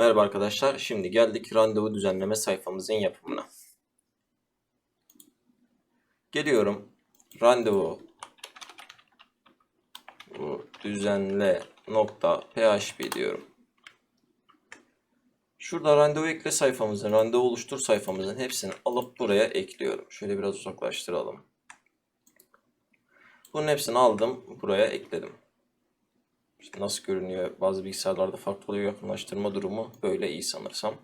Merhaba arkadaşlar. Şimdi geldik randevu düzenleme sayfamızın yapımına. Geliyorum. Randevu düzenle nokta php diyorum. Şurada randevu ekle sayfamızın, randevu oluştur sayfamızın hepsini alıp buraya ekliyorum. Şöyle biraz uzaklaştıralım. Bunun hepsini aldım, buraya ekledim. İşte nasıl görünüyor? Bazı bilgisayarlarda farklı oluyor yakınlaştırma durumu. Böyle iyi sanırsam.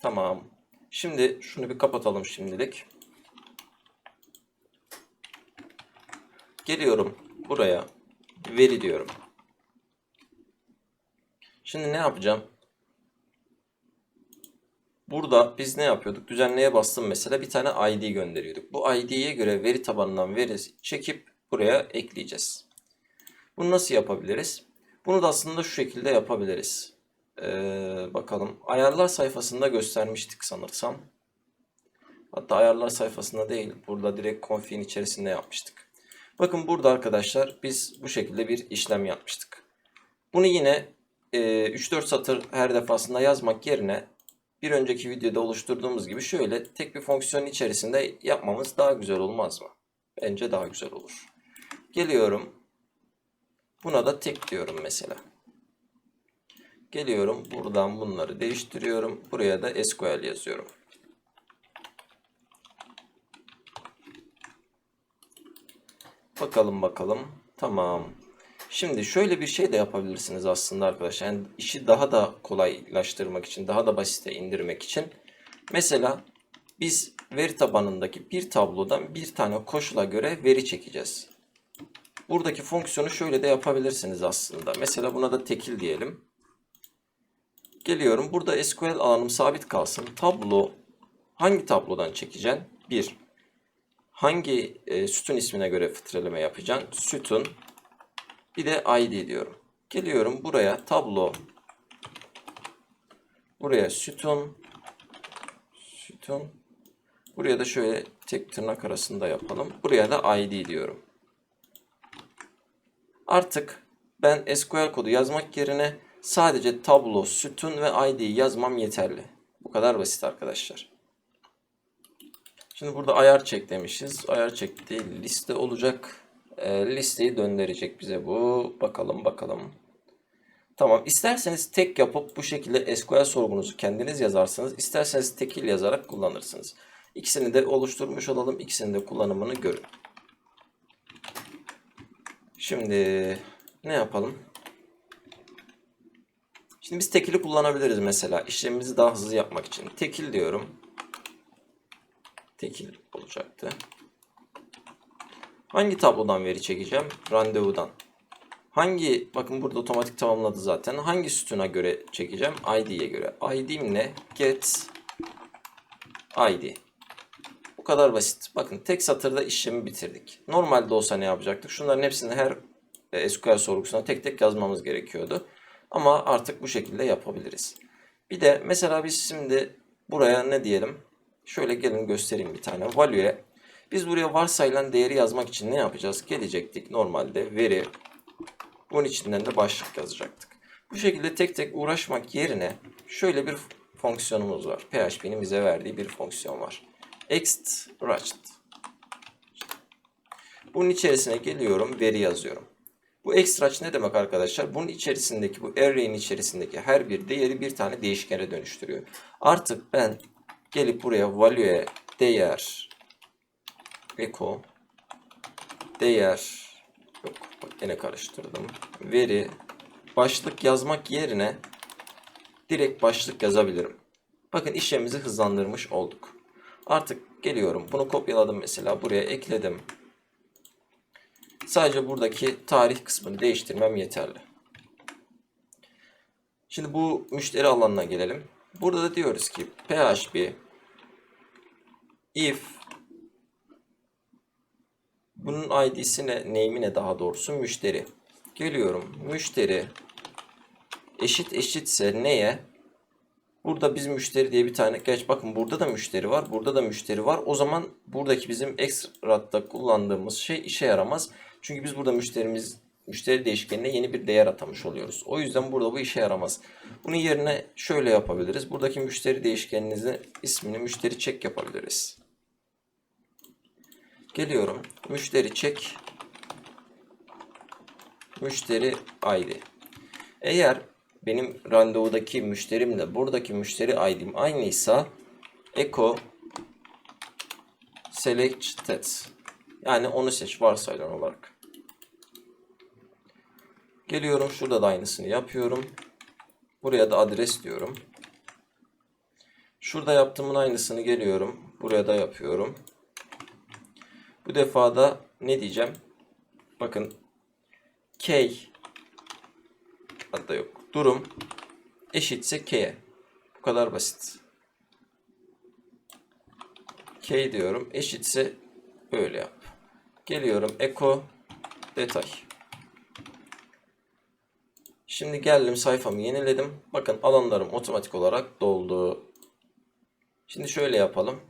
Tamam. Şimdi şunu bir kapatalım şimdilik. Geliyorum buraya. Veri diyorum. Şimdi ne yapacağım? Burada biz ne yapıyorduk? Düzenleye bastım mesela bir tane ID gönderiyorduk. Bu ID'ye göre veri tabanından veri çekip buraya ekleyeceğiz. Bunu nasıl yapabiliriz? Bunu da aslında şu şekilde yapabiliriz. Ee, bakalım. Ayarlar sayfasında göstermiştik sanırsam. Hatta ayarlar sayfasında değil. Burada direkt config'in içerisinde yapmıştık. Bakın burada arkadaşlar biz bu şekilde bir işlem yapmıştık. Bunu yine e, 3-4 satır her defasında yazmak yerine bir önceki videoda oluşturduğumuz gibi şöyle tek bir fonksiyonun içerisinde yapmamız daha güzel olmaz mı? Bence daha güzel olur. Geliyorum. Buna da tek diyorum mesela. Geliyorum buradan bunları değiştiriyorum. Buraya da SQL yazıyorum. Bakalım bakalım. Tamam. Şimdi şöyle bir şey de yapabilirsiniz aslında arkadaşlar. Yani işi daha da kolaylaştırmak için, daha da basite indirmek için. Mesela biz veri tabanındaki bir tablodan bir tane koşula göre veri çekeceğiz. Buradaki fonksiyonu şöyle de yapabilirsiniz aslında. Mesela buna da tekil diyelim. Geliyorum. Burada SQL alanım sabit kalsın. Tablo hangi tablodan çekeceksin? 1. Hangi e, sütun ismine göre filtreleme yapacaksın? Sütun. Bir de ID diyorum. Geliyorum buraya tablo. Buraya sütun. Sütun. Buraya da şöyle tek tırnak arasında yapalım. Buraya da ID diyorum. Artık ben SQL kodu yazmak yerine sadece tablo, sütun ve ID yazmam yeterli. Bu kadar basit arkadaşlar. Şimdi burada ayar çek demişiz. Ayar çek değil liste olacak. E, listeyi döndürecek bize bu. Bakalım bakalım. Tamam. İsterseniz tek yapıp bu şekilde SQL sorgunuzu kendiniz yazarsınız. İsterseniz tekil yazarak kullanırsınız. İkisini de oluşturmuş olalım. İkisinin de kullanımını görün. Şimdi ne yapalım? Şimdi biz tekili kullanabiliriz mesela. işlemimizi daha hızlı yapmak için. Tekil diyorum. Tekil olacaktı. Hangi tablodan veri çekeceğim? Randevudan. Hangi, bakın burada otomatik tamamladı zaten. Hangi sütuna göre çekeceğim? ID'ye göre. ID'm ne? Get ID. Kadar basit. Bakın tek satırda işlemi bitirdik. Normalde olsa ne yapacaktık? Şunların hepsini her e, SQL sorgusuna tek tek yazmamız gerekiyordu. Ama artık bu şekilde yapabiliriz. Bir de mesela biz şimdi buraya ne diyelim? Şöyle gelin göstereyim bir tane. Value'ye biz buraya varsayılan değeri yazmak için ne yapacağız? Gelecektik normalde veri. Bunun içinden de başlık yazacaktık. Bu şekilde tek tek uğraşmak yerine şöyle bir fonksiyonumuz var. PHP'nin bize verdiği bir fonksiyon var. Extract. Bunun içerisine geliyorum, veri yazıyorum. Bu extract ne demek arkadaşlar? Bunun içerisindeki, bu array'in içerisindeki her bir değeri bir tane değişkene dönüştürüyor. Artık ben gelip buraya value'ye değer echo değer yok bak yine karıştırdım. Veri başlık yazmak yerine direkt başlık yazabilirim. Bakın işlemimizi hızlandırmış olduk. Artık geliyorum. Bunu kopyaladım mesela. Buraya ekledim. Sadece buradaki tarih kısmını değiştirmem yeterli. Şimdi bu müşteri alanına gelelim. Burada da diyoruz ki php if bunun id'si ne, name'i ne daha doğrusu müşteri. Geliyorum. Müşteri eşit eşitse neye? Burada biz müşteri diye bir tane geç bakın burada da müşteri var. Burada da müşteri var. O zaman buradaki bizim extra'da kullandığımız şey işe yaramaz. Çünkü biz burada müşterimiz müşteri değişkenine yeni bir değer atamış oluyoruz. O yüzden burada bu işe yaramaz. Bunun yerine şöyle yapabiliriz. Buradaki müşteri değişkeninizin ismini müşteri çek yapabiliriz. Geliyorum. Müşteri çek. Müşteri ID. Eğer benim randevudaki müşterimle buradaki müşteri ID'm aynıysa echo selected yani onu seç varsayılan olarak. Geliyorum şurada da aynısını yapıyorum. Buraya da adres diyorum. Şurada yaptığımın aynısını geliyorum. Buraya da yapıyorum. Bu defa da ne diyeceğim? Bakın K hatta yok. Durum eşitse K'ye. Bu kadar basit. K diyorum. Eşitse böyle yap. Geliyorum echo detay. Şimdi geldim sayfamı yeniledim. Bakın alanlarım otomatik olarak doldu. Şimdi şöyle yapalım.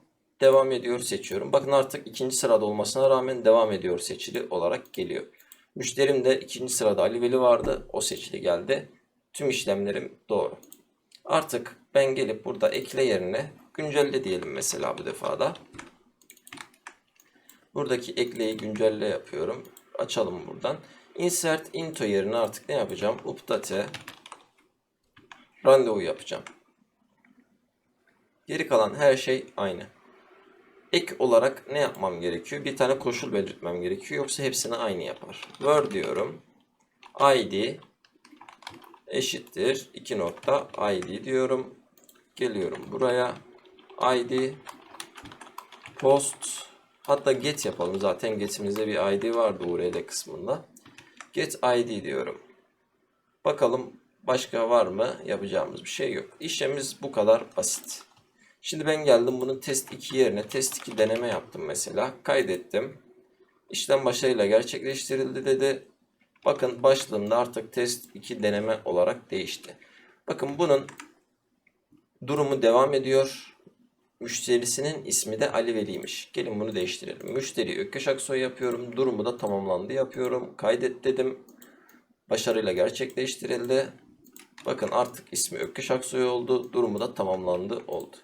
Devam ediyor seçiyorum. Bakın artık ikinci sırada olmasına rağmen devam ediyor seçili olarak geliyor. Müşterim de ikinci sırada Ali Veli vardı. O seçili geldi. Tüm işlemlerim doğru. Artık ben gelip burada ekle yerine güncelle diyelim mesela bu defada. Buradaki ekleyi güncelle yapıyorum. Açalım buradan. Insert into yerine artık ne yapacağım? Update randevu yapacağım. Geri kalan her şey aynı. Ek olarak ne yapmam gerekiyor? Bir tane koşul belirtmem gerekiyor. Yoksa hepsini aynı yapar. Word diyorum. ID eşittir 2 nokta ID diyorum. Geliyorum buraya. ID post hatta get yapalım. Zaten get'imizde bir ID vardı URL kısmında. Get ID diyorum. Bakalım başka var mı? Yapacağımız bir şey yok. İşlemimiz bu kadar basit. Şimdi ben geldim bunun test 2 yerine test 2 deneme yaptım mesela. Kaydettim. İşlem başarıyla gerçekleştirildi dedi. Bakın başlığımda artık test 2 deneme olarak değişti. Bakın bunun durumu devam ediyor. Müşterisinin ismi de Ali Veli'ymiş. Gelin bunu değiştirelim. Müşteri Ökkeş Aksoy yapıyorum. Durumu da tamamlandı yapıyorum. Kaydet dedim. Başarıyla gerçekleştirildi. Bakın artık ismi Ökkeş Aksoy oldu. Durumu da tamamlandı oldu.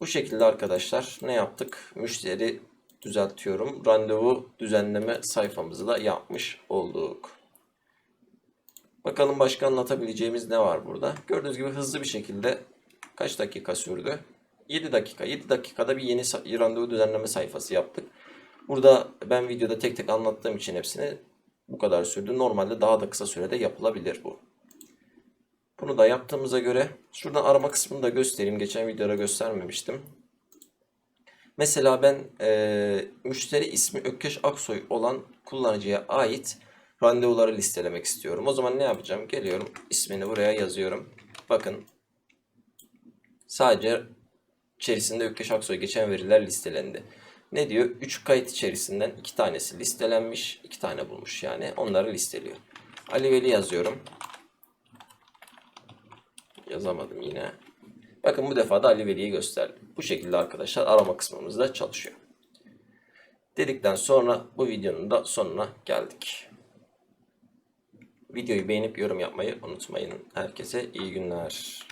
Bu şekilde arkadaşlar ne yaptık? Müşteri düzeltiyorum. Randevu düzenleme sayfamızı da yapmış olduk. Bakalım başka anlatabileceğimiz ne var burada? Gördüğünüz gibi hızlı bir şekilde kaç dakika sürdü? 7 dakika. 7 dakikada bir yeni randevu düzenleme sayfası yaptık. Burada ben videoda tek tek anlattığım için hepsini bu kadar sürdü. Normalde daha da kısa sürede yapılabilir bu. Bunu da yaptığımıza göre şuradan arama kısmını da göstereyim. Geçen videoda göstermemiştim. Mesela ben eee, müşteri ismi Ökkeş Aksoy olan kullanıcıya ait randevuları listelemek istiyorum. O zaman ne yapacağım? Geliyorum ismini buraya yazıyorum. Bakın sadece içerisinde Ökkeş Aksoy geçen veriler listelendi. Ne diyor? 3 kayıt içerisinden 2 tanesi listelenmiş, 2 tane bulmuş yani. Onları listeliyor. Ali Veli yazıyorum. Yazamadım yine. Bakın bu defa da Ali Veli'yi gösterdim. Bu şekilde arkadaşlar arama kısmımızda çalışıyor. Dedikten sonra bu videonun da sonuna geldik. Videoyu beğenip yorum yapmayı unutmayın. Herkese iyi günler.